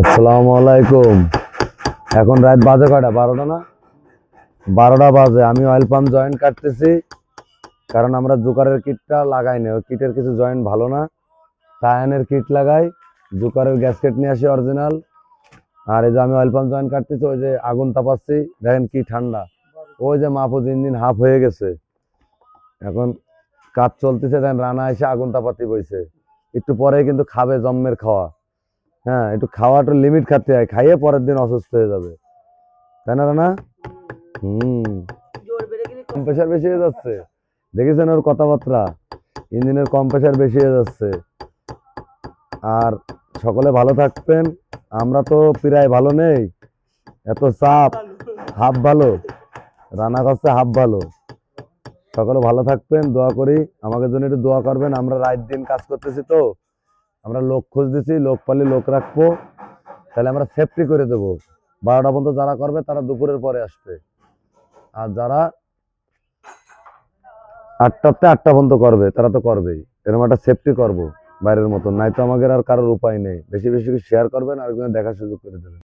আসসালামু আলাইকুম। এখন রাত বাজে কয়টা? বারোটা না? বারোটা বাজে। আমি অয়েল পাম্প জয়েন্ট কাটতেছি, কারণ আমরা জুকারের কিটটা লাগাই না ওই কিটের কিছু জয়েন্ট ভালো না। টায়ানের কিট লাগাই, জুকারের গ্যাসকেট নিয়ে আসি অরিজিনাল আর এই যে আমি অয়েল পাম্প জয়েন্ট কাটতেছি, ওই যে আগুন তাপাচ্ছি। দেখেন কি ঠান্ডা। ওই যে মাহফুজ ইঞ্জিন হাফ হয়ে গেছে। এখন কাজ চলতেছে, দেখেন রানা এসে আগুন তাপাতি বইছে। একটু পরে কিন্তু খাবে জম্মের খাওয়া। হ্যাঁ একটু খাওয়াটা লিমিট খাতে হয় খাইয়ে পরের দিন অসুস্থ হয়ে যাবে। তাই না রানা? হুম। কম্প্রেসার বেশি হয়ে যাচ্ছে। দেখেছেন ওর কথাবার্তা? ইঞ্জিনের কম্প্রেসার বেশি হয়ে যাচ্ছে। আর সকলে ভালো থাকবেন। আমরা তো প্রায় ভালো নেই। এত চাপ হাফ ভালো। রানা করছে হাফ ভালো। সকলে ভালো থাকবেন দোয়া করি। আমাকে জন্য একটু দোয়া করবেন। আমরা রাত দিন কাজ করতেছি তো। আমরা লোক খুঁজতেছি, লোক পালে লোক রাখব, তাহলে আমরা সেফটি করে দেবো। বারোটা পর্যন্ত যারা করবে, তারা দুপুরের পরে আসবে। আর যারা আটটাতে আটটা পর্যন্ত করবে, তারা তো করবেই। এরকম একটা সেফটি করব বাইরের মতন। নাই তো আমাদের আর কারোর উপায় নেই। বেশি বেশি শেয়ার করবেন আর দেখা সুযোগ করে দেবেন।